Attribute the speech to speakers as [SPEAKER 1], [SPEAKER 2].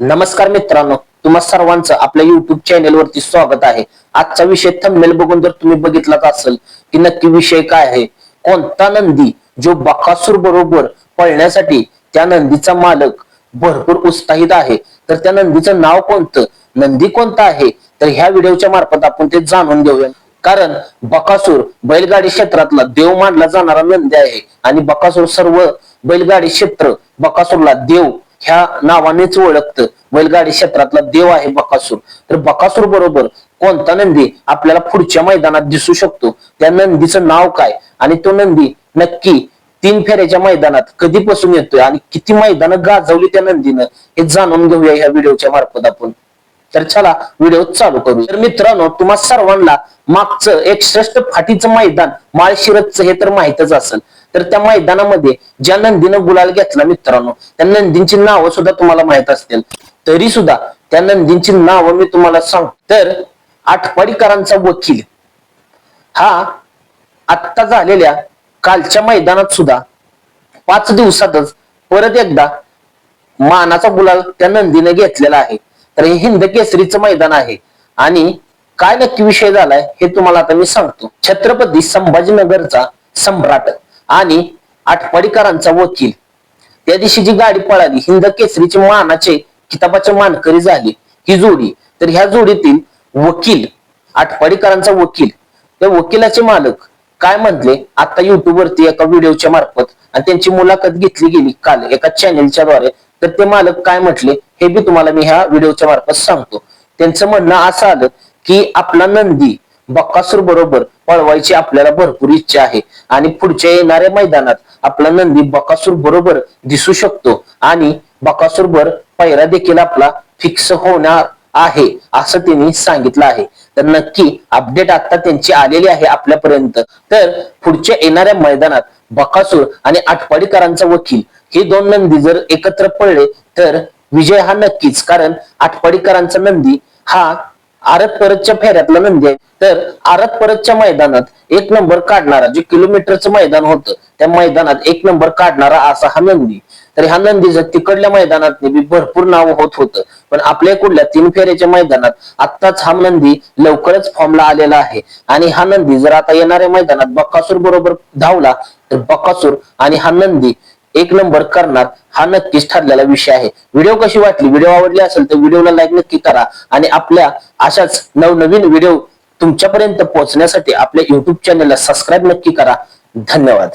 [SPEAKER 1] नमस्कार मित्रांनो तुम्हा सर्वांचं आपल्या युट्यूब चॅनेल वरती स्वागत आहे. आजचा विषय थंबनेल बघून जर तुम्ही बघितलाच असेल की नक्की विषय काय आहे? कोणता नंदी जो बकासूर बरोबर पळण्यासाठी त्या नंदीचा मालक भरपूर उत्साहित आहे? तर त्या नंदीचं नाव कोणतं? नंदी कोणता आहे? तर ह्या व्हिडिओच्या मार्फत आपण ते जाणून घेऊया. कारण बकासूर बैलगाडी क्षेत्रातला देव मानला जाणारा नंदी आहे. आणि बकासूर सर्व बैलगाडी क्षेत्र बकासूरला देव ह्या नावानेच ओळखतं. बैलगाडी क्षेत्रातला देव आहे बकासूर. तर बकासूर बरोबर कोणता नंदी आपल्याला पुढच्या मैदानात दिसू शकतो? त्या नंदीचं नाव काय? आणि तो नंदी नक्की तीन फेऱ्याच्या मैदानात कधीपासून येतोय? आणि किती मैदानं गाजवली त्या नंदीनं? हे जाणून घेऊया ह्या व्हिडिओच्या मार्फत आपण. तर चला व्हिडिओ चालू करू. तर मित्रांनो तुम्हा सर्वांना मागचं एक श्रेष्ठ फाटीचं मैदान माळशिरतचं हे तर माहितच असेल. तर त्या मैदानामध्ये ज्या नंदीनं गुलाल घेतला मित्रांनो त्या नंदींची नावं सुद्धा तुम्हाला माहीत असतील. तरी सुद्धा त्या नंदींची नावं मी तुम्हाला सांग तर आठवाडीकरांचा वकील हा आत्ता झालेल्या कालच्या मैदानात सुद्धा पाच दिवसातच परत एकदा मानाचा गुलाल त्या नंदीने घेतलेला आहे. तर हे हिंद केसरीचं मैदान आहे. आणि काय नक्की विषय झालाय हे तुम्हाला आता मी सांगतो. छत्रपती संभाजीनगरचा सम्राट आणि आठपाडीकरांचा वकील. त्या दिवशी जी गाडी पळाली हिंद केसरीची मानाचे किताबाचे मानकरी झाली ही जोडी. तर ह्या जोडीतील वकील आठपाडीकरांचा वकील त्या वकिलाचे मालक काय म्हटले आता युट्यूबवरती एका व्हिडिओच्या मार्फत आणि त्यांची मुलाखत घेतली गेली काल एका चॅनेलच्या द्वारे. तर ते मालक काय म्हटले? हे बी तुम्हाला मी ह्या व्हिडिओच्या मार्फत सांगतो. त्यांचं म्हणणं असं आलं की आपला नंदी बक्कासूर बरोबर पळवायची आपल्याला भरपूर इच्छा आहे. आणि पुढच्या येणाऱ्या मैदानात आपला नंदी बकासूर बरोबर दिसू शकतो. आणि बकासूर बर पैरा देखील आपला फिक्स होणार आहे असं त्यांनी सांगितलं आहे. तर नक्की अपडेट आता त्यांची आलेली आहे आपल्यापर्यंत. तर पुढच्या येणाऱ्या मैदानात बकासूर आणि आटपाडीकरांचा वकील हे दोन नंदी जर एकत्र पडले तर विजय हा नक्कीच कारण आठपाडीकरांचा नंदी हा आरत परतच्या फेऱ्यातला नंदी आहे. तर आरत परतच्या मैदानात एक नंबर काढणारा जे किलोमीटरचं मैदान होतं त्या मैदानात एक नंबर काढणारा असा हा नंदी. तर ह्या नंदी जर तिकडल्या मैदानात बी भरपूर नाव होत होतं पण आपल्या कुठल्या तीन फेऱ्याच्या मैदानात आत्ताच हा नंदी लवकरच फॉर्मला आलेला आहे. आणि हा नंदी जर आता येणाऱ्या मैदानात बक्कासूर बरोबर धावला तर बक्कासूर आणि हा नंदी एक नंबर करणार हा नक्कीच ठरलेला विषय आहे. व्हिडिओ कशी वाटली? व्हिडिओ आवडली असेल तर व्हिडिओला लाईक नक्की करा आणि आपल्या अशाच नवनवीन व्हिडिओ तुमच्यापर्यंत पोहोचण्यासाठी आपल्या युट्यूब चॅनलला सबस्क्राईब नक्की करा. धन्यवाद.